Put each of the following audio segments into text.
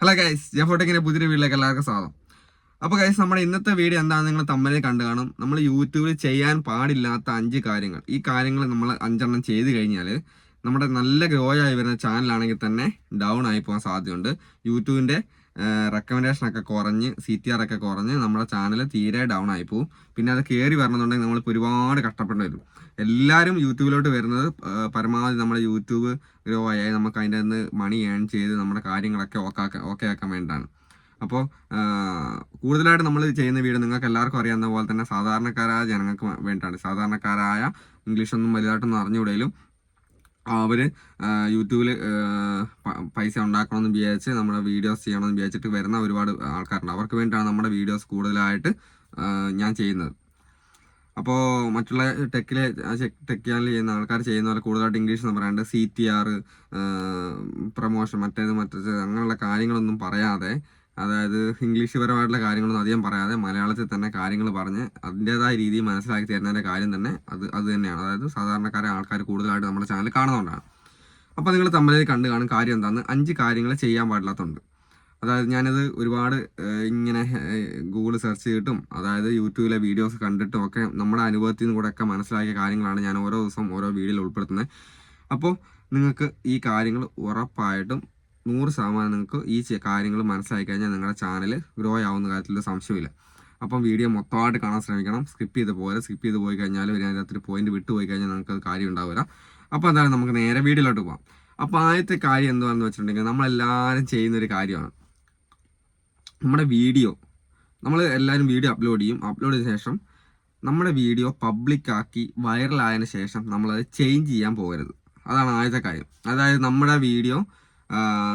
Hello guys ജഫോട്ടെക്കിന്റെ പുതിയൊരു വീട്ടിലേക്ക് എല്ലാവർക്കും സ്വാഗതം. അപ്പോൾ ഗൈസ് നമ്മുടെ ഇന്നത്തെ വീഡിയോ എന്താണെന്ന് നിങ്ങൾ തമ്മിൽ കണ്ടു കാണും. നമ്മൾ യൂട്യൂബിൽ ചെയ്യാൻ പാടില്ലാത്ത അഞ്ച് കാര്യങ്ങൾ. ഈ കാര്യങ്ങൾ നമ്മൾ അഞ്ചെണ്ണം ചെയ്ത് കഴിഞ്ഞാൽ നമ്മുടെ നല്ല ഗ്രോ ആയി വരുന്ന ചാനലാണെങ്കിൽ തന്നെ ഡൗൺ ആയി പോകാൻ സാധ്യതയുണ്ട്. യൂട്യൂബിന്റെ റെക്കമെൻഡേഷൻ ഒക്കെ കുറഞ്ഞ് സി ടി ആർ ഒക്കെ കുറഞ്ഞ് നമ്മുടെ ചാനൽ തീരെ ഡൗൺ ആയി പോകും പിന്നെ അത് കയറി വരണമെന്നുണ്ടെങ്കിൽ നമ്മളിപ്പോൾ ഒരുപാട് കഷ്ടപ്പെടേണ്ടി വരും. എല്ലാവരും യൂട്യൂബിലോട്ട് വരുന്നത് പരമാവധി നമ്മുടെ യൂട്യൂബ് ഗ്രോ ആയി നമുക്ക് അതിന്റെ നിന്ന് മണി ഏൺ ചെയ്ത് നമ്മുടെ കാര്യങ്ങളൊക്കെ ഓക്കെ ഓക്കെ ആക്കാൻ വേണ്ടിയിട്ടാണ്. അപ്പോൾ കൂടുതലായിട്ട് നമ്മൾ ചെയ്യുന്ന വീഡിയോ നിങ്ങൾക്ക് എല്ലാവർക്കും അറിയാവുന്ന പോലെ തന്നെ സാധാരണക്കാരായ ജനങ്ങൾക്ക് വേണ്ടിയിട്ടാണ്. സാധാരണക്കാരായ ഇംഗ്ലീഷൊന്നും വലുതായിട്ടൊന്നും അറിഞ്ഞുകൂടെയും അവർ യൂട്യൂബിൽ പൈസ ഉണ്ടാക്കണമെന്ന് വിചാരിച്ച് നമ്മുടെ വീഡിയോസ് ചെയ്യണമെന്ന് വിചാരിച്ചിട്ട് വരുന്ന ഒരുപാട് ആൾക്കാരുണ്ട്. അവർക്ക് വേണ്ടിയിട്ടാണ് നമ്മുടെ വീഡിയോസ് കൂടുതലായിട്ട് ഞാൻ ചെയ്യുന്നത്. അപ്പോൾ മറ്റുള്ള ടെക്കിലെ ടെക് ചാനൽ ചെയ്യുന്ന ആൾക്കാർ ചെയ്യുന്ന പോലെ കൂടുതലായിട്ട് ഇംഗ്ലീഷ് എന്ന് പറയാണ്ട് സി ടി ആർ പ്രൊമോഷൻ മറ്റേത് മറ്റേത് അങ്ങനെയുള്ള കാര്യങ്ങളൊന്നും പറയാതെ അതായത് ഇംഗ്ലീഷ് പരമായിട്ടുള്ള കാര്യങ്ങളൊന്നും അധികം പറയാതെ മലയാളത്തിൽ തന്നെ കാര്യങ്ങൾ പറഞ്ഞ് അതിന്റെതായ രീതിയിൽ മനസ്സിലാക്കി തരുന്നതിന്റെ കാര്യം തന്നെ അത് അത് തന്നെയാണ്. അതായത് സാധാരണക്കാരെ ആൾക്കാർ കൂടുതലായിട്ട് നമ്മുടെ ചാനൽ കാണുന്നതുകൊണ്ടാണ് അപ്പോൾ നിങ്ങൾ തമ്മിൽ കണ്ടു കാണും കാര്യം എന്താണെന്ന് അഞ്ച് കാര്യങ്ങൾ ചെയ്യാൻ പാടില്ലാത്തതുണ്ട് അതായത് ഞാനത് ഒരുപാട് ഇങ്ങനെ ഗൂഗിൾ സെർച്ച് ചെയ്തിട്ടും അതായത് യൂട്യൂബിലെ വീഡിയോസ് കണ്ടിട്ടും ഒക്കെ നമ്മുടെ അനുഭവത്തിൽ നിന്ന് കൂടെ ഒക്കെ മനസ്സിലാക്കിയ കാര്യങ്ങളാണ് ഞാൻ ഓരോ ദിവസം ഓരോ വീഡിയോയിൽ ഉൾപ്പെടുത്തുന്നത് അപ്പോൾ നിങ്ങൾക്ക് ഈ കാര്യങ്ങൾ ഉറപ്പായിട്ടും നൂറ് ശതമാനം നിങ്ങൾക്ക് ഈ കാര്യങ്ങൾ മനസ്സിലാക്കി കഴിഞ്ഞാൽ നിങ്ങളുടെ ചാനൽ ഗ്രോ ആവുന്ന കാര്യത്തിൽ സംശയമില്ല അപ്പം വീഡിയോ മൊത്തമായിട്ട് കാണാൻ ശ്രമിക്കണം. സ്കിപ്പ് ചെയ്ത് പോരെ. സ്കിപ്പ് ചെയ്ത് പോയി കഴിഞ്ഞാൽ ഒരു അതിനകത്തൊരു പോയിന്റ് വിട്ടു പോയി കഴിഞ്ഞാൽ നിങ്ങൾക്ക് അത് കാര്യം ഉണ്ടാവില്ല. അപ്പോൾ എന്തായാലും നമുക്ക് നേരെ വീഡിയോയിലോട്ട് പോകാം അപ്പോൾ ആദ്യത്തെ കാര്യം എന്താണെന്ന് വെച്ചിട്ടുണ്ടെങ്കിൽ നമ്മളെല്ലാവരും ചെയ്യുന്നൊരു കാര്യമാണ്. നമ്മുടെ വീഡിയോ നമ്മൾ എല്ലാവരും വീഡിയോ അപ്ലോഡ് ചെയ്യും. അപ്ലോഡ് ചെയ്ത ശേഷം നമ്മുടെ വീഡിയോ പബ്ലിക്കാക്കി വൈറലായതിനു ശേഷം നമ്മളത് ചേഞ്ച് ചെയ്യാൻ പോകരുത്. അതാണ് ആദ്യത്തെ കാര്യം. അതായത് നമ്മുടെ വീഡിയോ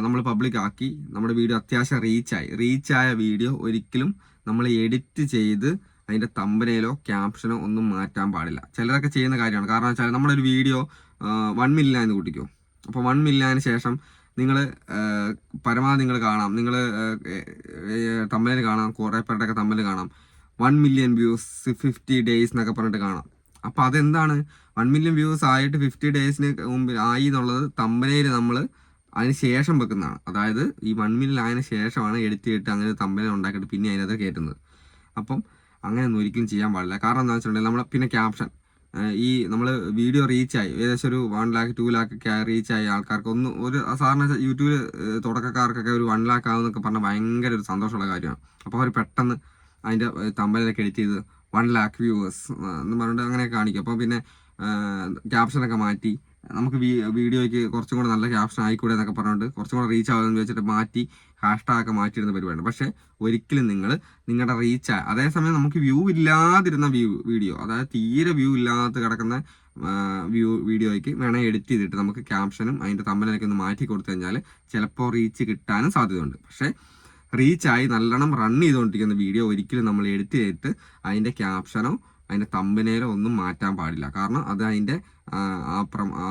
നമ്മൾ പബ്ലിക്കാക്കി നമ്മുടെ വീഡിയോ അത്യാവശ്യം റീച്ചായി റീച്ചായ വീഡിയോ ഒരിക്കലും നമ്മൾ എഡിറ്റ് ചെയ്ത് അതിന്റെ തമ്പനയിലോ ക്യാപ്ഷനോ ഒന്നും മാറ്റാൻ പാടില്ല. ചിലരൊക്കെ ചെയ്യുന്ന കാര്യമാണ്. കാരണം വെച്ചാൽ നമ്മളൊരു വീഡിയോ വൺ മില്യൺ എന്ന് കൂട്ടിക്കോ. അപ്പോൾ വൺ മില്യണിന് ശേഷം നിങ്ങൾ പരമാവധി നിങ്ങൾ കാണാം. നിങ്ങൾ തമ്മിൽ കാണാം. കുറേ പേരുടെയൊക്കെ തമ്മിൽ കാണാം. One million views fifty days എന്നൊക്കെ പറഞ്ഞിട്ട് കാണാം. അപ്പോൾ അതെന്താണ്? വൺ മില്യൺ വ്യൂസ് ആയിട്ട് ഫിഫ്റ്റി ഡേയ്സിന് മുമ്പിൽ ആയി എന്നുള്ളത് തമ്പനയിൽ നമ്മൾ അതിന് ശേഷം വെക്കുന്നതാണ്. അതായത് ഈ വൺ മില്യൺ ആയതിന് ശേഷമാണ് എഡിറ്റ് ചെയ്തിട്ട് അങ്ങനെ തമ്പനെ ഉണ്ടാക്കിയിട്ട് പിന്നെ അതിനകത്ത് കയറ്റുന്നത്. അപ്പം അങ്ങനെയൊന്നും ഒരിക്കലും ചെയ്യാൻ പാടില്ല. കാരണം എന്താണെന്ന് വെച്ചിട്ടുണ്ടെങ്കിൽ നമ്മൾ പിന്നെ ക്യാപ്ഷൻ ഈ നമ്മൾ വീഡിയോ റീച്ചായി ഏകദേശം ഒരു വൺ ലാക്ക് ടു ലാക്ക് ഒക്കെ റീച്ചായി ആൾക്കാർക്ക് ഒന്ന് ഒരു സാധാരണ യൂട്യൂബിൽ തുടക്കക്കാർക്കൊക്കെ ഒരു വൺ ലാക്ക് ആവുന്നൊക്കെ പറഞ്ഞാൽ ഭയങ്കര ഒരു സന്തോഷമുള്ള കാര്യമാണ്. അപ്പോൾ അവർ പെട്ടെന്ന് അതിന്റെ തമ്പലിലൊക്കെ എഡിറ്റ് ചെയ്ത് വൺ ലാക്ക് വ്യൂവേഴ്സ് എന്ന് പറഞ്ഞിട്ട് അങ്ങനെ കാണിക്കും. അപ്പോൾ പിന്നെ ക്യാപ്ഷനൊക്കെ മാറ്റി നമുക്ക് വീഡിയോയ്ക്ക് കുറച്ചും കൂടെ നല്ല ക്യാപ്ഷൻ ആയിക്കൂടെ എന്നൊക്കെ പറഞ്ഞിട്ട് കുറച്ചും കൂടെ റീച്ച് ആവുമെന്ന് വെച്ചിട്ട് മാറ്റി ഹാഷ്ടാഗ് ഒക്കെ മാറ്റിയിരുന്ന പരിപാടിയാണ്. പക്ഷേ ഒരിക്കലും നിങ്ങൾ നിങ്ങളുടെ റീച്ച് അതേസമയം നമുക്ക് വ്യൂ ഇല്ലാതിരുന്ന വ്യൂ വീഡിയോ അതായത് തീരെ വ്യൂ ഇല്ലാത്ത കിടക്കുന്ന വ്യൂ വീഡിയോയ്ക്ക് വേണേൽ എഡിറ്റ് ചെയ്തിട്ട് നമുക്ക് ക്യാപ്ഷനും അതിന്റെ തമ്മിലൊക്കെ ഒന്ന് മാറ്റി കൊടുത്തു കഴിഞ്ഞാൽ ചിലപ്പോൾ റീച്ച് കിട്ടാനും സാധ്യതയുണ്ട്. പക്ഷേ റീച്ചായി നല്ലോണം റൺ ചെയ്തുകൊണ്ടിരിക്കുന്ന വീഡിയോ ഒരിക്കലും നമ്മൾ എഡിറ്റ് ചെയ്തിട്ട് അതിന്റെ ക്യാപ്ഷനോ അതിന്റെ തമ്പനയിലോ ഒന്നും മാറ്റാൻ പാടില്ല. കാരണം അത് അതിന്റെ ആ, പ്രം ആ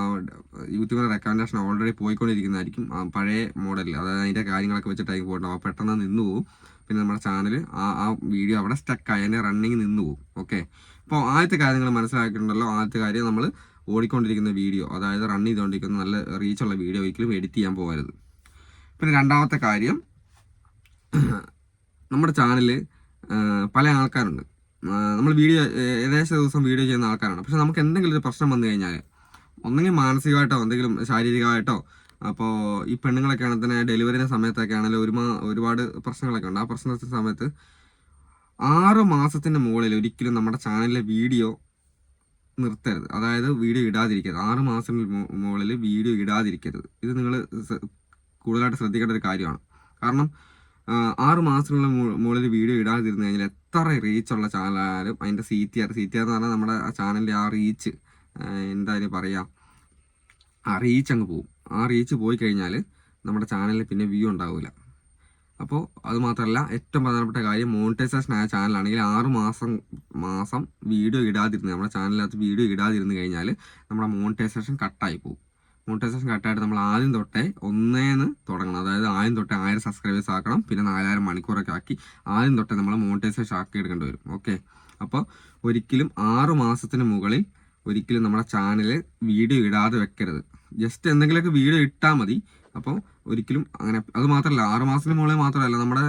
യൂട്യൂബിന്റെ റെക്കമെൻഡേഷൻ ഓൾറെഡി പോയിക്കൊണ്ടിരിക്കുന്നതായിരിക്കും പഴയ മോഡലിൽ അതായത് അതിന്റെ കാര്യങ്ങളൊക്കെ വെച്ചിട്ടായിരിക്കും പോയിട്ടുണ്ടാവും അപ്പോൾ പെട്ടെന്ന് നിന്ന് പോകും പിന്നെ നമ്മുടെ ചാനൽ ആ ആ വീഡിയോ അവിടെ സ്റ്റക്കായി അതിന്റെ റണ്ണിങ് നിന്ന് പോകും ഓക്കെ അപ്പോൾ ആദ്യത്തെ കാര്യങ്ങൾ മനസ്സിലാക്കിയിട്ടുണ്ടല്ലോ. ആദ്യത്തെ കാര്യം നമ്മൾ ഓടിക്കൊണ്ടിരിക്കുന്ന വീഡിയോ അതായത് റൺ ചെയ്തുകൊണ്ടിരിക്കുന്ന നല്ല റീച്ചുള്ള വീഡിയോ ഒരിക്കലും എഡിറ്റ് ചെയ്യാൻ പോകരുത്. പിന്നെ രണ്ടാമത്തെ കാര്യം നമ്മുടെ ചാനൽ പല ആൾക്കാരുണ്ട്. നമ്മൾ വീഡിയോ ഏകദേശം ദിവസം വീഡിയോ ചെയ്യുന്ന ആൾക്കാരാണ്. പക്ഷെ നമുക്ക് എന്തെങ്കിലും ഒരു പ്രശ്നം വന്നു കഴിഞ്ഞാൽ ഒന്നെങ്കിൽ മാനസികമായിട്ടോ എന്തെങ്കിലും ശാരീരികമായിട്ടോ അപ്പോൾ ഈ പെണ്ണുങ്ങളൊക്കെ ആണെങ്കിൽ തന്നെ ഡെലിവറിയുടെ സമയത്തൊക്കെ ആണെങ്കിലും ഒരുമാ ഒരുപാട് പ്രശ്നങ്ങളൊക്കെ ഉണ്ട്. ആ പ്രശ്നത്തിന്റെ സമയത്ത് ആറ് മാസത്തിന് മുകളിൽ ഒരിക്കലും നമ്മുടെ ചാനലിലെ വീഡിയോ നിർത്തരുത്. അതായത് വീഡിയോ ഇടാതിരിക്കരുത്. ആറ് മാസത്തിന് മുകളിൽ വീഡിയോ ഇടാതിരിക്കരുത്. ഇത് നിങ്ങൾ കൂടുതലായിട്ട് ശ്രദ്ധിക്കേണ്ട ഒരു കാര്യമാണ്. കാരണം ആറ് മാസത്തിനുള്ള മുകളിൽ വീഡിയോ ഇടാതിരുന്നു കഴിഞ്ഞാൽ എത്ര റീച്ചുള്ള ചാനലായാലും അതിന്റെ C T R C T R എന്ന് പറഞ്ഞാൽ നമ്മുടെ ചാനലിന്റെ ആ റീച്ച് എന്തായാലും പറയാം? ആ റീച്ച് അങ്ങ് പോകും ആ റീച്ച് പോയി കഴിഞ്ഞാൽ നമ്മുടെ ചാനലിൽ പിന്നെ വ്യൂ ഉണ്ടാവില്ല. അപ്പോൾ അത് മാത്രമല്ല ഏറ്റവും പ്രധാനപ്പെട്ട കാര്യം മോണിറ്റൈസേഷൻ ആയ ചാനലാണെങ്കിൽ ആറ് മാസം മാസം വീഡിയോ ഇടാതിരുന്ന് നമ്മുടെ ചാനലിനകത്ത് വീഡിയോ ഇടാതിരുന്ന് കഴിഞ്ഞാൽ നമ്മുടെ മോണിറ്റൈസേഷൻ കട്ടായി പോകും മോണിറ്റൈസേഷൻ കട്ടായിട്ട് നമ്മൾ ആദ്യം തൊട്ടേ ഒന്നേന്ന് തുടങ്ങണം. അതായത് ആദ്യം തൊട്ടേ ആയിരം സബ്സ്ക്രൈബേഴ്സ് ആക്കണം പിന്നെ നാലായിരം മണിക്കൂറൊക്കെ ആക്കി ആദ്യം തൊട്ടേ നമ്മൾ മോണിറ്റൈസേഷൻ ആക്കി എടുക്കേണ്ടി വരും. ഓക്കെ അപ്പോൾ ഒരിക്കലും ആറ് മാസത്തിന് മുകളിൽ ഒരിക്കലും നമ്മുടെ ചാനൽ വീഡിയോ ഇടാതെ വെക്കരുത്. ജസ്റ്റ് എന്തെങ്കിലുമൊക്കെ വീഡിയോ ഇട്ടാൽ മതി. അപ്പോൾ ഒരിക്കലും അങ്ങനെ അത് മാത്രമല്ല ആറ് മാസത്തിന് മുകളിൽ മാത്രമല്ല നമ്മുടെ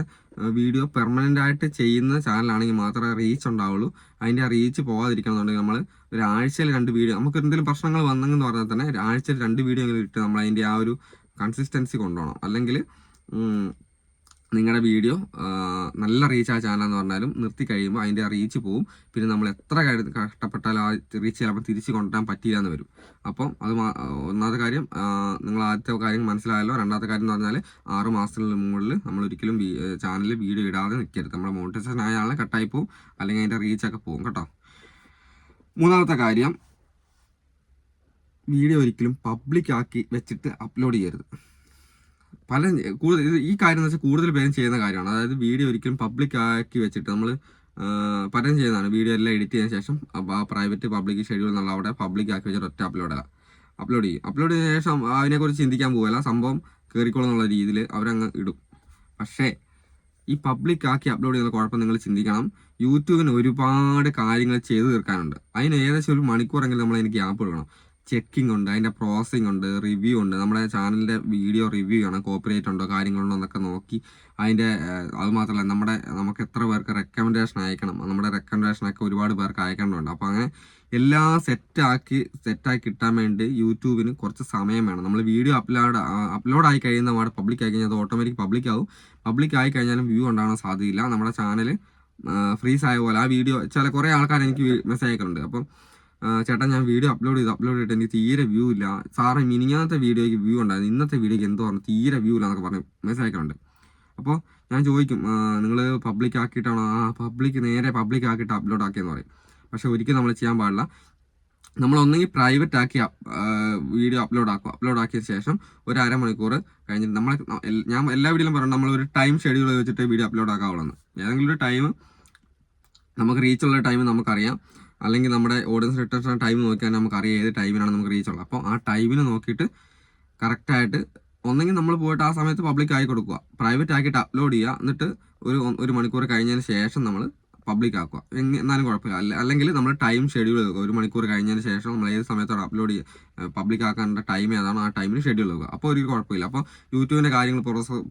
വീഡിയോ പെർമനന്റ് ആയിട്ട് ചെയ്യുന്ന ചാനലാണെങ്കിൽ മാത്രമേ റീച്ച് ഉണ്ടാവുള്ളൂ. അതിന്റെ റീച്ച് പോകാതിരിക്കണമെന്നുണ്ടെങ്കിൽ നമ്മൾ ഒരാഴ്ചയിൽ രണ്ട് വീഡിയോ നമുക്ക് എന്തെങ്കിലും പ്രശ്നങ്ങൾ വന്നെന്ന് പറഞ്ഞാൽ തന്നെ ഒരാഴ്ചയിൽ രണ്ട് വീഡിയോ എങ്കിലും ഇട്ട് നമ്മൾ അതിന്റെ ആ ഒരു കൺസിസ്റ്റൻസി കൊണ്ടുപോകണം. അല്ലെങ്കിൽ നിങ്ങളുടെ വീഡിയോ നല്ല റീച്ച് ആ ചാനൽ എന്ന് പറഞ്ഞാലും നിർത്തി കഴിയുമ്പോൾ അതിന്റെ റീച്ച് പോവും. പിന്നെ നമ്മൾ എത്ര കഷ്ടപ്പെട്ടാലും ആ റീച്ച് ചിലപ്പോൾ തിരിച്ച് കൊണ്ടുവരാൻ പറ്റില്ല എന്ന് വരും. അപ്പം അത് ഒന്നാമത്തെ കാര്യം നിങ്ങൾ ആദ്യത്തെ കാര്യം മനസ്സിലായല്ലോ. രണ്ടാമത്തെ കാര്യം എന്ന് പറഞ്ഞാൽ ആറ് മാസത്തിന് മുകളിൽ നമ്മൾ ഒരിക്കലും ചാനലിൽ വീഡിയോ ഇടാതെ നിൽക്കരുത് നമ്മുടെ മോണിറ്റൈസേഷൻ ആയ ആളെ കട്ടായി പോവും. അല്ലെങ്കിൽ അതിന്റെ റീച്ചൊക്കെ പോവും കേട്ടോ. മൂന്നാമത്തെ കാര്യം വീഡിയോ ഒരിക്കലും പബ്ലിക് ആക്കി വെച്ചിട്ട് അപ്ലോഡ് ചെയ്യരുത്. പല കൂടുതൽ ഈ കാര്യം എന്ന് വെച്ചാൽ കൂടുതൽ പേരും ചെയ്യുന്ന കാര്യമാണ്. അതായത് വീഡിയോ ഒരിക്കലും പബ്ലിക് ആക്കി വെച്ചിട്ട് നമ്മൾ പലരും ചെയ്യുന്നതാണ്. വീഡിയോ എല്ലാം എഡിറ്റ് ചെയ്തതിന് ശേഷം ആ പ്രൈവറ്റ് പബ്ലിക് ഷെഡ്യൂൾ എന്നുള്ള അവിടെ പബ്ലിക് ആക്കി വെച്ചിട്ട് ഒറ്റ അപ്ലോഡ് അപ്ലോഡ് ചെയ്യും. അപ്ലോഡ് ചെയ്ത ശേഷം അതിനെക്കുറിച്ച് ചിന്തിക്കാൻ പോകല്ല സംഭവം കയറിക്കോളും എന്നുള്ള രീതിയിൽ അവരങ്ങ് ഇടും. പക്ഷേ ഈ പബ്ലിക് ആക്കി അപ്ലോഡ് ചെയ്യുന്ന കുഴപ്പം നിങ്ങൾ ചിന്തിക്കണം. യൂട്യൂബിന് ഒരുപാട് കാര്യങ്ങൾ ചെയ്തു തീർക്കാനുണ്ട്. അതിന് ഏകദേശം ഒരു മണിക്കൂറെങ്കിലും നമ്മൾ എനിക്ക് ഗ്യാപ്പ് എടുക്കണം ചെക്കിംഗ് ഉണ്ട് അതിന്റെ പ്രോസസ്സിംഗ് ഉണ്ട് റിവ്യൂ ഉണ്ട്. നമ്മുടെ ചാനലിന്റെ വീഡിയോ റിവ്യൂ ആണ് കോപ്പറേറ്റ് ഉണ്ടോ കാര്യങ്ങളുണ്ടോ എന്നൊക്കെ നോക്കി അതിന്റെ അതുമാത്രമല്ല നമ്മുടെ നമുക്ക് എത്ര പേർക്ക് റെക്കമെൻഡേഷൻ അയക്കണം നമ്മുടെ റെക്കമെൻഡേഷനൊക്കെ ഒരുപാട് പേർക്ക് അയക്കേണ്ടതുണ്ട്. അപ്പോൾ അങ്ങനെ എല്ലാം സെറ്റാക്കി സെറ്റാക്കി കിട്ടാൻ വേണ്ടി യൂട്യൂബിന് കുറച്ച് സമയം വേണം. നമ്മൾ വീഡിയോ അപ്ലോഡ് അപ്ലോഡ് ആയി കഴിയുന്ന അവിടെ പബ്ലിക് ആയി കഴിഞ്ഞാൽ അത് ഓട്ടോമാറ്റിക് പബ്ലിക് ആവും. പബ്ലിക് ആയി കഴിഞ്ഞാലും വ്യൂ ഉണ്ടാകാൻ സാധ്യതയില്ല. നമ്മുടെ ചാനൽ ഫ്രീസ് ആയ പോലെ ആ വീഡിയോ ചില കുറേ ആൾക്കാർ എനിക്ക് മെസ്സേജ് അയക്കുന്നുണ്ട് അപ്പം ചേട്ടാ ഞാൻ വീഡിയോ അപ്ലോഡ് ചെയ്ത്. അപ്ലോഡ് ചെയ്തിട്ട് എനിക്ക് തീരെ വ്യൂ ഇല്ല. സാറേ മിനിങ്ങാത്ത വീഡിയോയ്ക്ക് വ്യൂ ഉണ്ടായിരുന്നു. ഇന്നത്തെ വീഡിയോയ്ക്ക് എന്തോ പറഞ്ഞു. തീരെ വ്യൂ ഇല്ല എന്നൊക്കെ പറഞ്ഞ്. മെസ്സേജ് അപ്പോൾ ഞാൻ ചോദിക്കും നിങ്ങൾ പബ്ലിക് ആക്കിയിട്ടാണോ? ആ പബ്ലിക് നേരെ പബ്ലിക് ആക്കിയിട്ട് അപ്ലോഡ് ആക്കിയെന്ന് പറയും. പക്ഷേ ഒരിക്കലും നമ്മൾ ചെയ്യാൻ പാടില്ല. നമ്മൾ ഒന്നെങ്കിൽ പ്രൈവറ്റ് ആക്കി വീഡിയോ അപ്ലോഡ് ആക്കുക. അപ്ലോഡ് ആക്കിയ ശേഷം ഒരു അരമണിക്കൂർ കഴിഞ്ഞിട്ട് നമ്മൾ ഞാൻ എല്ലാ വീഡിയോയിലും പറഞ്ഞു നമ്മൾ ഒരു ടൈം ഷെഡ്യൂൾ വെച്ചിട്ട് വീഡിയോ അപ്ലോഡ് ആക്കാവുള്ളൂ ഏതെങ്കിലും ഒരു ടൈം നമുക്ക് റീച്ചുള്ള ടൈം നമുക്കറിയാം. അല്ലെങ്കിൽ നമ്മുടെ ഓഡിയൻസ് റിട്ടേൺ ടൈം നോക്കിയാൽ നമുക്കറിയാം ഏത് ടൈമിനാണ് നമുക്ക് റീച്ച് ഉള്ളത്. അപ്പോൾ ആ ടൈമിന് നോക്കിയിട്ട് കറക്റ്റായിട്ട് ഒന്നെങ്കിൽ നമ്മൾ പോയിട്ട് ആ സമയത്ത് പബ്ലിക് ആയി കൊടുക്കുക. പ്രൈവറ്റ് ആക്കിയിട്ട് അപ്ലോഡ് ചെയ്യുക. എന്നിട്ട് ഒരു ഒരു മണിക്കൂർ കഴിഞ്ഞതിന് ശേഷം നമ്മൾ പബ്ലിക് ആക്കുക. എന്നാലും കുഴപ്പമില്ല. അല്ല അല്ലെങ്കിൽ നമ്മൾ ടൈം ഷെഡ്യൂൾ ചെയ്യുക ഒരു മണിക്കൂർ കഴിഞ്ഞതിന് ശേഷം നമ്മൾ ഏത് സമയത്തോടെ അപ്ലോഡ് ചെയ്യുക. പബ്ലിക് ആക്കാനുള്ള ടൈം ഏതാണോ ആ ടൈമിൽ ഷെഡ്യൂൾ ചെയ്യുക അപ്പോൾ ഒരു കുഴപ്പമില്ല. അപ്പോൾ യൂട്യൂബിന്റെ കാര്യങ്ങൾ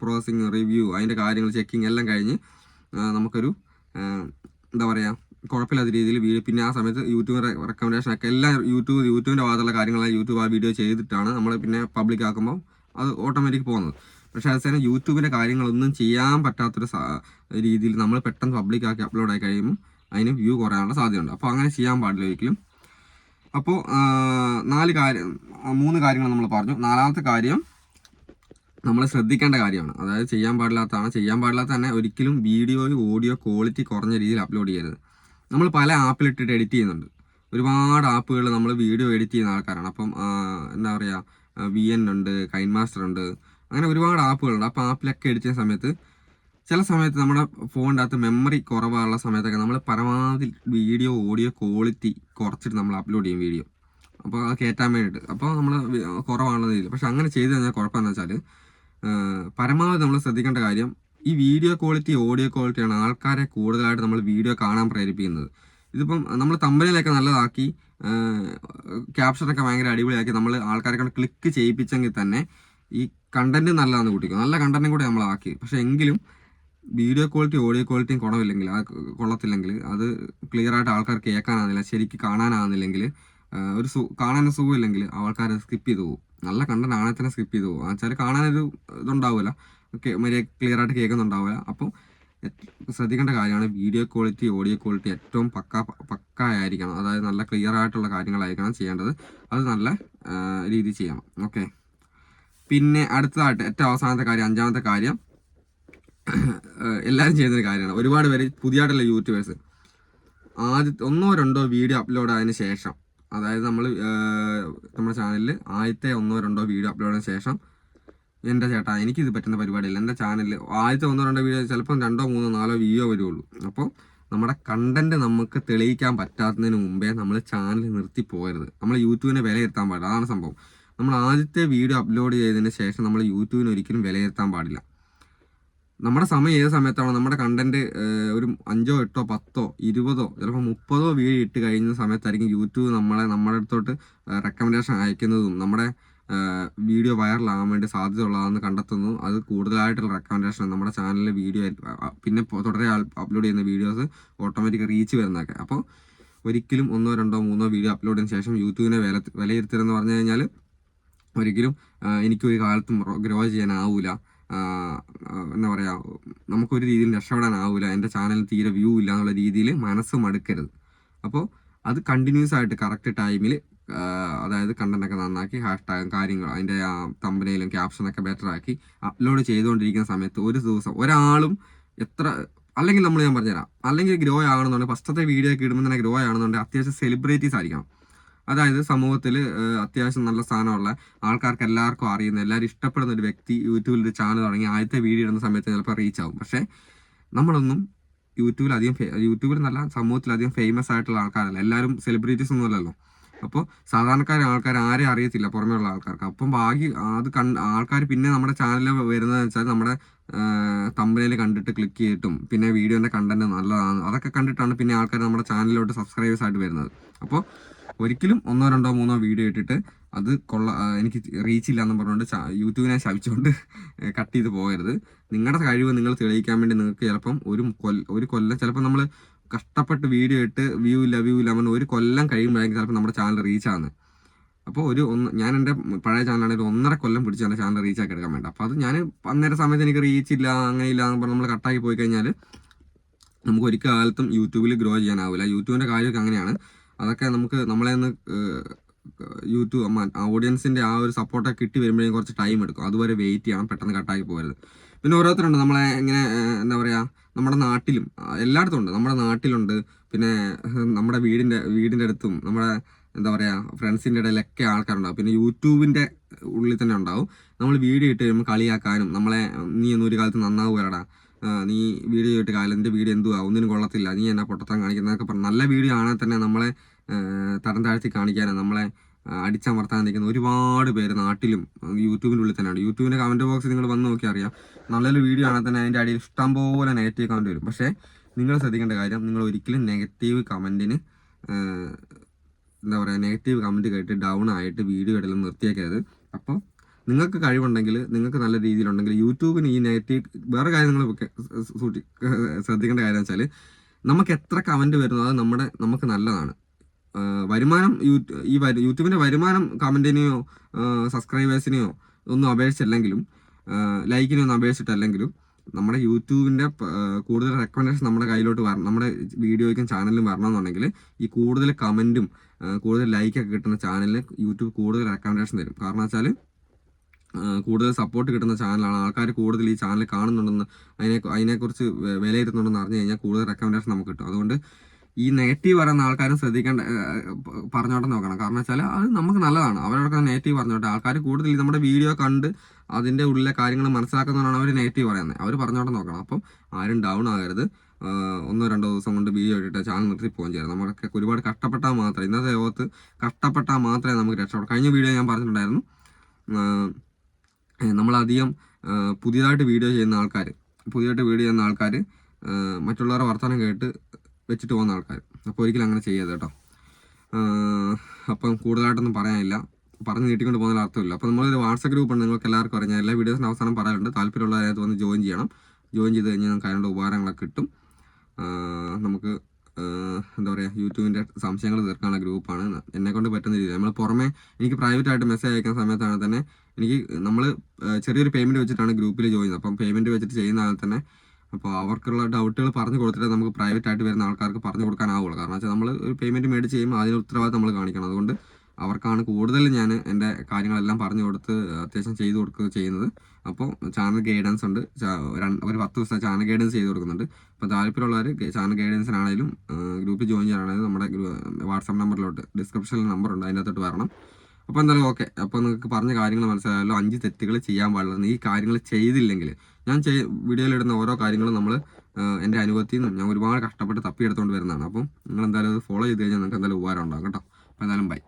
പ്രോസസ്സിങ് റിവ്യൂ അതിന്റെ കാര്യങ്ങൾ ചെക്കിങ് എല്ലാം കഴിഞ്ഞ് നമുക്കൊരു എന്താ പറയുക കുഴപ്പമില്ലാത്ത രീതിയിൽ വീഡിയോ പിന്നെ ആ സമയത്ത് യൂട്യൂബ് റെക്കമെൻഡേഷൻ ഒക്കെ എല്ലാം യൂട്യൂബ് യൂട്യൂബിന്റെ ഭാഗത്തുള്ള കാര്യങ്ങളെല്ലാം യൂട്യൂബ് ആ വീഡിയോ ചെയ്തിട്ടാണ് നമ്മൾ പിന്നെ പബ്ലിക് ആക്കുമ്പോൾ അത് ഓട്ടോമാറ്റിക് പോകുന്നത്. പക്ഷേ അതേസമയം യൂട്യൂബിന്റെ കാര്യങ്ങളൊന്നും ചെയ്യാൻ പറ്റാത്തൊരു രീതിയിൽ നമ്മൾ പെട്ടെന്ന് പബ്ലിക് ആക്കി അപ്ലോഡ് ആയി കഴിയുമ്പോൾ അതിന് വ്യൂ കുറയാനുള്ള സാധ്യതയുണ്ട്. അപ്പോൾ അങ്ങനെ ചെയ്യാൻ പാടില്ല ഒരിക്കലും. അപ്പോൾ നാല് കാര്യം മൂന്ന് കാര്യങ്ങൾ നമ്മൾ പറഞ്ഞു. നാലാമത്തെ കാര്യം നമ്മൾ ശ്രദ്ധിക്കേണ്ട കാര്യമാണ്. അതായത് ചെയ്യാൻ പാടില്ലാത്തതാണ്. ചെയ്യാൻ പാടില്ലാത്ത തന്നെ ഒരിക്കലും വീഡിയോയും ഓഡിയോ ക്വാളിറ്റി കുറഞ്ഞ രീതിയിൽ അപ്ലോഡ് ചെയ്യരുത്. നമ്മൾ പല ആപ്പിലിട്ടിട്ട് എഡിറ്റ് ചെയ്യുന്നുണ്ട്. ഒരുപാട് ആപ്പുകൾ നമ്മൾ വീഡിയോ എഡിറ്റ് ചെയ്യുന്ന ആൾക്കാരാണ്. അപ്പം എന്താ പറയുക വി എൻ ഉണ്ട് കൈൻ മാസ്റ്റർ ഉണ്ട് അങ്ങനെ ഒരുപാട് ആപ്പുകളുണ്ട് അപ്പോൾ ആപ്പിലൊക്കെ എഡിറ്റ് ചെയ്യുന്ന സമയത്ത് ചില സമയത്ത് നമ്മുടെ ഫോണിന്റെ അകത്ത് മെമ്മറി കുറവുള്ള സമയത്തൊക്കെ നമ്മൾ പരമാവധി വീഡിയോ ഓഡിയോ ക്വാളിറ്റി കുറച്ചിട്ട് നമ്മൾ അപ്ലോഡ് ചെയ്യും വീഡിയോ അപ്പോൾ അത് കയറ്റാൻ വേണ്ടിയിട്ട്. അപ്പോൾ നമ്മൾ കുറവാണെന്ന് രീതിയിൽ പക്ഷെ അങ്ങനെ ചെയ്ത് കഴിഞ്ഞാൽ കുഴപ്പമെന്ന് വെച്ചാൽ പരമാവധി നമ്മൾ ശ്രദ്ധിക്കേണ്ട കാര്യം ഈ വീഡിയോ ക്വാളിറ്റി ഓഡിയോ ക്വാളിറ്റിയാണ് ആൾക്കാരെ കൂടുതലായിട്ട് നമ്മൾ വീഡിയോ കാണാൻ പ്രേരിപ്പിക്കുന്നത്. ഇതിപ്പം നമ്മൾ തമ്പനിലൊക്കെ നല്ലതാക്കി ക്യാപ്ഷനൊക്കെ ഭയങ്കര അടിപൊളിയാക്കി നമ്മൾ ആൾക്കാരെ കൊണ്ട് ക്ലിക്ക് ചെയ്യിപ്പിച്ചെങ്കിൽ തന്നെ ഈ കണ്ടന്റ് നല്ലതാണെന്ന് കൂട്ടിക്കും. നല്ല കണ്ടന്റും കൂടെ നമ്മൾ ആക്കി. പക്ഷെ എങ്കിലും വീഡിയോ ക്വാളിറ്റി ഓഡിയോ ക്വാളിറ്റിയും കുറവില്ലെങ്കിൽ ആ കൊള്ളത്തില്ലെങ്കിൽ അത് ക്ലിയർ ആയിട്ട് ആൾക്കാർ കേൾക്കാനാകുന്നില്ല ശരിക്ക് കാണാനാകുന്നില്ലെങ്കിൽ ഒരു സു കാണാൻ സുഖമില്ലെങ്കിൽ ആൾക്കാർ സ്കിപ്പ് ചെയ്തു പോകും. നല്ല കണ്ടന്റ് ആണെങ്കിൽ തന്നെ സ്കിപ്പ് ചെയ്തു പോകും. വെച്ചാൽ കാണാനൊരു ഇതുണ്ടാവില്ല ക്ലിയർ ആയിട്ട് കേൾക്കുന്നുണ്ടാവില്ല അപ്പോൾ ശ്രദ്ധിക്കേണ്ട കാര്യമാണ് വീഡിയോ ക്വാളിറ്റി ഓഡിയോ ക്വാളിറ്റി ഏറ്റവും പക്ക പക്ക ആയിരിക്കണം അതായത് നല്ല ക്ലിയർ ആയിട്ടുള്ള കാര്യങ്ങളായിരിക്കണം ചെയ്യേണ്ടത്. അത് നല്ല രീതിയിൽ ചെയ്യണം. ഓക്കെ പിന്നെ അടുത്തതായിട്ട് ഏറ്റവും അവസാനത്തെ കാര്യം അഞ്ചാമത്തെ കാര്യം എല്ലാവരും ചെയ്യുന്നൊരു കാര്യമാണ്. ഒരുപാട് പേര് പുതിയതായിട്ടുള്ള യൂട്യൂബേഴ്സ് ആദ്യത്തെ ഒന്നോ രണ്ടോ വീഡിയോ അപ്ലോഡ് ആയതിനു ശേഷം അതായത് നമ്മൾ നമ്മുടെ ചാനലിൽ ആദ്യത്തെ ഒന്നോ രണ്ടോ വീഡിയോ അപ്ലോഡ് ആയതിനു ശേഷം എന്റെ ചേട്ടാ എനിക്കിത് പറ്റുന്ന പരിപാടിയില്ല. എന്റെ ചാനലിൽ ആദ്യത്തെ ഒന്നോ രണ്ടോ വീഡിയോ ചിലപ്പം രണ്ടോ മൂന്നോ നാലോ വീഡിയോ വരുള്ളൂ. അപ്പോൾ നമ്മുടെ കണ്ടന്റ് നമുക്ക് തെളിയിക്കാൻ പറ്റാത്തതിന് മുമ്പേ നമ്മൾ ചാനൽ നിർത്തി പോകരുത്. നമ്മൾ യൂട്യൂബിനെ വിലയിരുത്താൻ പാടില്ല. അതാണ് സംഭവം. നമ്മൾ ആദ്യത്തെ വീഡിയോ അപ്ലോഡ് ചെയ്തതിന് ശേഷം നമ്മൾ യൂട്യൂബിനെ ഒരിക്കലും വിലയിരുത്താൻ പാടില്ല. നമ്മുടെ സമയം ഏത് സമയത്താണോ നമ്മുടെ കണ്ടന്റ് ഒരു അഞ്ചോ എട്ടോ പത്തോ ഇരുപതോ ചിലപ്പോൾ മുപ്പതോ വീഡിയോ ഇട്ട് കഴിഞ്ഞ സമയത്തായിരിക്കും യൂട്യൂബ് നമ്മളെ നമ്മുടെ അടുത്തോട്ട് റെക്കമെൻഡേഷൻ അയക്കുന്നതും. നമ്മുടെ വീഡിയോ വൈറലാകാൻ വേണ്ടി സാധ്യത സാധ്യതയുള്ളതാണെന്ന് കണ്ടെത്തുന്നു. അത് കൂടുതലായിട്ടുള്ള റെക്കമെൻഡേഷൻ നമ്മുടെ ചാനലിലെ വീഡിയോ പിന്നെ തുടരെ അപ്ലോഡ് ചെയ്യുന്ന വീഡിയോസ് ഓട്ടോമാറ്റിക് റീച്ച് വരുന്നതൊക്കെ. അപ്പോൾ ഒരിക്കലും ഒന്നോ രണ്ടോ മൂന്നോ വീഡിയോ അപ്ലോഡ് ചെയ്തതിന് ശേഷം യൂട്യൂബിനെ വില വിലയിരുത്തലെന്ന് പറഞ്ഞു കഴിഞ്ഞാൽ ഒരിക്കലും എനിക്കൊരു കാലത്തും ഗ്രോ ചെയ്യാനാവില്ല എന്താ പറയുക നമുക്കൊരു രീതിയിൽ രക്ഷപ്പെടാനാവില്ല എന്റെ ചാനലിൽ തീരെ വ്യൂ ഇല്ല എന്നുള്ള രീതിയിൽ മനസ്സ് മടുക്കരുത്. അപ്പോൾ അത് കണ്ടിന്യൂസ് ആയിട്ട് കറക്റ്റ് ടൈമിൽ അതായത് കണ്ടന്റൊക്കെ നന്നാക്കി ഹാഷ്ടാഗും കാര്യങ്ങളും അതിന്റെ ആ തമ്പനയിലും ക്യാപ്ഷനൊക്കെ ബെറ്റർ ആക്കി അപ്ലോഡ് ചെയ്തുകൊണ്ടിരിക്കുന്ന സമയത്ത് ഒരു ദിവസം ഒരാളും എത്ര അല്ലെങ്കിൽ നമ്മൾ ഞാൻ പറഞ്ഞുതരാം അല്ലെങ്കിൽ ഗ്രോ ആകണമെന്നുണ്ടെങ്കിൽ ഫസ്റ്റത്തെ വീഡിയോ ഒക്കെ ഇടുമ്പോൾ തന്നെ ഗ്രോ ആകണമെന്നുണ്ടെങ്കിൽ അത്യാവശ്യം സെലിബ്രിറ്റീസ് ആയിരിക്കണം. അതായത് സമൂഹത്തിൽ അത്യാവശ്യം നല്ല സ്ഥാനമുള്ള ആൾക്കാർക്ക് എല്ലാവർക്കും അറിയുന്ന എല്ലാവരും ഇഷ്ടപ്പെടുന്ന ഒരു വ്യക്തി യൂട്യൂബിൽ ഒരു ചാനൽ തുടങ്ങി ആദ്യത്തെ വീഡിയോ ഇടുന്ന സമയത്ത് ചിലപ്പോൾ റീച്ച് ആവും. പക്ഷേ നമ്മളൊന്നും യൂട്യൂബിൽ അധികം യൂട്യൂബിൽ നല്ല സമൂഹത്തിൽ അധികം ഫേമസ് ആയിട്ടുള്ള ആൾക്കാരല്ല. എല്ലാവരും സെലിബ്രിറ്റീസ് ഒന്നും അല്ലല്ലോ അപ്പോൾ സാധാരണക്കാർ ആൾക്കാർ ആരെയും അറിയത്തില്ല പുറമേ ഉള്ള ആൾക്കാർക്ക്. അപ്പം ബാക്കി അത് കണ്ട് ആൾക്കാർ പിന്നെ നമ്മുടെ ചാനലിൽ വരുന്നതെന്ന് വെച്ചാൽ നമ്മുടെ തമ്പനയിൽ കണ്ടിട്ട് ക്ലിക്ക് ചെയ്തിട്ടും പിന്നെ വീഡിയോന്റെ കണ്ടന്റ് നല്ലതാണ് അതൊക്കെ കണ്ടിട്ടാണ് പിന്നെ ആൾക്കാർ നമ്മുടെ ചാനലിലോട്ട് സബ്സ്ക്രൈബേഴ്സ് ആയിട്ട് വരുന്നത്. അപ്പോൾ ഒരിക്കലും ഒന്നോ രണ്ടോ മൂന്നോ വീഡിയോ ഇട്ടിട്ട് അത് കൊള്ള എനിക്ക് റീച്ച് ഇല്ല എന്ന് പറഞ്ഞുകൊണ്ട് യൂട്യൂബിനെ ശവിച്ചുകൊണ്ട് കട്ട് ചെയ്ത് പോകരുത്. നിങ്ങളുടെ കഴിവ് നിങ്ങൾ തെളിയിക്കാൻ വേണ്ടി നിങ്ങൾക്ക് ചിലപ്പം ഒരു കൊല്ല ഒരു കൊല്ലം ചിലപ്പോൾ നമ്മൾ കഷ്ടപ്പെട്ട് വീഡിയോ ഇട്ട് വ്യൂ ഇല്ല വ്യൂ ഇല്ല പറഞ്ഞ് ഒരു കൊല്ലം കഴിയുമ്പോഴായിരിക്കും ചിലപ്പോൾ നമ്മുടെ ചാനൽ റീച്ച് ആകുന്നത് അപ്പോൾ ഒരു ഒന്ന് ഞാൻ എന്റെ പഴയ ചാനലാണെങ്കിൽ ഒന്നര കൊല്ലം പിടിച്ച് എന്റെ ചാനൽ റീച്ച് ആക്കി എടുക്കാൻ വേണ്ട. അപ്പോൾ അത് ഞാൻ അന്നേരം സമയത്ത് എനിക്ക് റീച്ച് ഇല്ല അങ്ങനെ ഇല്ല എന്ന് പറഞ്ഞ് നമ്മൾ കട്ടാക്കി പോയി കഴിഞ്ഞാൽ നമുക്ക് ഒരിക്കൽ കാലത്തും യൂട്യൂബിൽ ഗ്രോ ചെയ്യാനാവില്ല യൂട്യൂബിന്റെ കാര്യമൊക്കെ അങ്ങനെയാണ്. അതൊക്കെ നമുക്ക് നമ്മളെ ഒന്ന് യൂട്യൂബ് ഓഡിയൻസിന്റെ ആ ഒരു സപ്പോർട്ടൊക്കെ കിട്ടി വരുമ്പോഴേക്കും കുറച്ച് ടൈം എടുക്കും. അതുവരെ വെയിറ്റ് ചെയ്യണം പെട്ടെന്ന് കട്ടാക്കി പോകരുത്. പിന്നെ ഓരോരുത്തരുണ്ട് നമ്മളെ ഇങ്ങനെ എന്താ പറയുക നമ്മുടെ നാട്ടിലും എല്ലായിടത്തും ഉണ്ട്. നമ്മുടെ നാട്ടിലുണ്ട്. പിന്നെ നമ്മുടെ വീടിന്റെ വീടിന്റെ അടുത്തും നമ്മുടെ എന്താ പറയുക ഫ്രണ്ട്സിന്റെ ഇടയിലൊക്കെ ആൾക്കാരുണ്ടാവും. പിന്നെ യൂട്യൂബിന്റെ ഉള്ളിൽ തന്നെ ഉണ്ടാവും. നമ്മൾ വീഡിയോ ഇട്ട് കഴിയുമ്പോൾ കളിയാക്കാനും നമ്മളെ നീ ഒന്നും ഒരു കാലത്ത് നന്നാവുകയടാ നീ വീഡിയോ ഇട്ട് കാലം എന്റെ വീഡിയോ എന്തുവാ? ഒന്നിനും കൊള്ളത്തില്ല. നീ എന്നാ പൊട്ടത്താൻ കാണിക്കുന്നതൊക്കെ പറഞ്ഞു നല്ല വീഡിയോ ആണെങ്കിൽ തന്നെ നമ്മളെ തരം താഴ്ത്തി കാണിക്കാനും നമ്മളെ അടിച്ചമർത്താൻ നിൽക്കുന്ന ഒരുപാട് പേര് നാട്ടിലും യൂട്യൂബിന്റെ ഉള്ളിൽ തന്നെയാണ് യൂട്യൂബിന്റെ കമന്റ് ബോക്സ് നിങ്ങൾ വന്ന് നോക്കി അറിയാം നല്ലൊരു വീഡിയോ ആണെങ്കിൽ തന്നെ അതിന്റെ അടിയിൽ ഇഷ്ടംപോലെ നെഗറ്റീവ് കമന്റ് വരും. പക്ഷേ നിങ്ങൾ ശ്രദ്ധിക്കേണ്ട കാര്യം നിങ്ങൾ ഒരിക്കലും നെഗറ്റീവ് കമന്റിന് എന്താ പറയുക നെഗറ്റീവ് കമന്റ് കേട്ട് ഡൗൺ ആയിട്ട് വീഡിയോ ഇടലും നിർത്തിയേക്കരുത്. അപ്പോൾ നിങ്ങൾക്ക് കഴിവുണ്ടെങ്കിൽ നിങ്ങൾക്ക് നല്ല രീതിയിലുണ്ടെങ്കിൽ യൂട്യൂബിന് ഈ നെഗറ്റീവ് വേറെ കാര്യം നിങ്ങൾ സൂക്ഷി ശ്രദ്ധിക്കേണ്ട കാര്യം വെച്ചാൽ നമുക്ക് എത്ര കമന്റ് വരുന്നു അത് നമ്മുടെ നമുക്ക് നല്ലതാണ്. വരുമാനം ഈ യൂട്യൂബിന്റെ വരുമാനം കമന്റിനെയോ സബ്സ്ക്രൈബേഴ്സിനെയോ ഒന്നും അപേക്ഷിച്ചില്ലെങ്കിലും ലൈക്കിനെ ഒന്നും അപേക്ഷിച്ചിട്ടല്ലെങ്കിലും നമ്മുടെ യൂട്യൂബിന്റെ കൂടുതൽ റെക്കമെൻഡേഷൻ നമ്മുടെ കയ്യിലോട്ട് വരണം നമ്മുടെ വീഡിയോയ്ക്കും ചാനലിലും വരണമെന്നുണ്ടെങ്കിൽ ഈ കൂടുതൽ കമന്റും കൂടുതൽ ലൈക്കൊക്കെ കിട്ടുന്ന ചാനലിന് യൂട്യൂബ് കൂടുതൽ റെക്കമെൻഡേഷൻ തരും. കാരണം വെച്ചാൽ കൂടുതൽ സപ്പോർട്ട് കിട്ടുന്ന ചാനലാണ്. ആൾക്കാർ കൂടുതൽ ഈ ചാനൽ കാണുന്നുണ്ടെന്ന് അതിനെ അതിനെക്കുറിച്ച് വിലയിരുത്തുന്നുണ്ടെന്ന് അറിഞ്ഞു കഴിഞ്ഞാൽ കൂടുതൽ റെക്കമെൻഡേഷൻ നമുക്ക് കിട്ടും. അതുകൊണ്ട് ഈ നെഗറ്റീവ് പറയുന്ന ആൾക്കാരും ശ്രദ്ധിക്കേണ്ട പറഞ്ഞോട്ടെ നോക്കണം. കാരണം വെച്ചാൽ അത് നമുക്ക് നല്ലതാണ്. അവരോടൊക്കെ നെഗറ്റീവ് പറഞ്ഞോട്ടെ. ആൾക്കാർ കൂടുതൽ നമ്മുടെ വീഡിയോ കണ്ട് അതിന്റെ ഉള്ളിലെ കാര്യങ്ങൾ മനസ്സിലാക്കുന്നതാണ് അവർ നെഗറ്റീവ് പറയുന്നത് അവർ പറഞ്ഞോട്ടെ നോക്കണം. അപ്പം ആരും ഡൗൺ ആകരുത്. ഒന്നോ രണ്ടോ ദിവസം കൊണ്ട് വീഡിയോ ഇട്ടിട്ട് ചാനൽ നിർത്തി പോകുകയും ചെയ്യണം നമ്മളൊക്കെ ഒരുപാട് കഷ്ടപ്പെട്ടാൽ മാത്രമേ ഇന്നത്തെ ലോകത്ത് കഷ്ടപ്പെട്ടാൽ മാത്രമേ നമുക്ക് രക്ഷപ്പെടൂ. കഴിഞ്ഞ വീഡിയോ ഞാൻ പറഞ്ഞിട്ടുണ്ടായിരുന്നു. നമ്മളധികം പുതിയതായിട്ട് വീഡിയോ ചെയ്യുന്ന ആൾക്കാർ പുതിയതായിട്ട് വീഡിയോ ചെയ്യുന്ന ആൾക്കാർ മറ്റുള്ളവരുടെ വർത്തമാനം കേട്ട് വെച്ചിട്ട് പോകുന്ന ആൾക്കാർ. അപ്പോൾ ഒരിക്കലും അങ്ങനെ ചെയ്യരുത് കേട്ടോ. അപ്പം കൂടുതലായിട്ടൊന്നും പറയാനില്ല. പറഞ്ഞ് നീട്ടിക്കൊണ്ട് പോകുന്നതിൽ അർത്ഥമില്ല. അപ്പോൾ നമ്മളൊരു വാട്സപ്പ് ഗ്രൂപ്പ് ഉണ്ട് നിങ്ങൾക്ക് എല്ലാവർക്കും അറിയാം. എല്ലാ വീഡിയോസിന്റെ അവസാനം പറയാറുണ്ട്. താല്പര്യമുള്ള അതിനകത്ത് വന്ന് ജോയിൻ ചെയ്യണം. ജോയിൻ ചെയ്ത് കഴിഞ്ഞാൽ നമുക്ക് അതിനുള്ള ഉപകാരങ്ങളൊക്കെ കിട്ടും. നമുക്ക് എന്താ പറയുക യൂട്യൂബിന്റെ സംശയങ്ങൾ തീർക്കാനുള്ള ഗ്രൂപ്പാണ്. എന്നെ കൊണ്ട് പറ്റുന്ന രീതിയിൽ. നമ്മൾ പുറമേ എനിക്ക് പ്രൈവറ്റ് ആയിട്ട് മെസ്സേജ് അയക്കുന്ന സമയത്താണ് തന്നെ എനിക്ക് നമ്മൾ ചെറിയൊരു പേയ്മെന്റ് വെച്ചിട്ടാണ് ഗ്രൂപ്പിൽ ജോയിൻ ചെയ്യുന്നത്. അപ്പം പേയ്മെന്റ് വെച്ചിട്ട് ചെയ്യുന്ന ആൾ തന്നെ അപ്പോൾ അവർക്കുള്ള ഡൗട്ടുകൾ പറഞ്ഞു കൊടുത്തിട്ട് നമുക്ക് പ്രൈവറ്റ് ആയിട്ട് വരുന്ന ആൾക്കാർക്ക് പറഞ്ഞു കൊടുക്കാനാവുള്ളൂ. കാരണം വെച്ചാൽ നമ്മൾ ഒരു പേയ്മെന്റ് മേടിച്ച് ചെയ്യുമ്പോൾ അതിന് ഉത്തരവാദിത്തം നമ്മൾ കാണിക്കണം. അതുകൊണ്ട് അവർക്കാണ് കൂടുതൽ ഞാൻ എന്റെ കാര്യങ്ങളെല്ലാം പറഞ്ഞു കൊടുത്ത് അത്യാവശ്യം ചെയ്തു കൊടുക്കുക ചെയ്യുന്നത്. അപ്പോൾ ചാനൽ ഗൈഡൻസ് ഉണ്ട്. ഒരു പത്ത് ദിവസത്തെ ചാനൽ ഗൈഡൻസ് ചെയ്ത് കൊടുക്കുന്നുണ്ട്. അപ്പോൾ താല്പര്യമുള്ളവർ ചാനൽ ഗൈഡൻസിനാണെങ്കിലും ഗ്രൂപ്പിൽ ജോയിൻ ചെയ്യാനാണെങ്കിലും നമ്മുടെ വാട്സാപ്പ് നമ്പറിലോട്ട് ഡിസ്ക്രിപ്ഷനിൽ നമ്പർ ഉണ്ട് അകത്തോട്ട് വരണം. അപ്പോൾ എന്തായാലും ഓക്കെ അപ്പോൾ നിങ്ങൾക്ക് പറഞ്ഞ കാര്യങ്ങൾ മനസ്സിലായല്ലോ. അഞ്ച് തെറ്റുകൾ ചെയ്യാൻ പാടില്ല. ഈ കാര്യങ്ങൾ ചെയ്തില്ലെങ്കിൽ ഞാൻ ചെയ് വീഡിയോയിലിടുന്ന ഓരോ കാര്യങ്ങളും നമ്മൾ എന്റെ അനുഭവത്തിൽ നിന്നും ഞാൻ ഒരുപാട് കഷ്ടപ്പെട്ട് തപ്പിയെടുത്തുകൊണ്ട് വരുന്നതാണ്. അപ്പം നിങ്ങൾ എന്തായാലും അത് ഫോളോ ചെയ്ത് കഴിഞ്ഞാൽ നിങ്ങൾക്ക് എന്തായാലും ഉപകാരം ഉണ്ടാകും കേട്ടോ. അപ്പോൾ എന്തായാലും ബൈ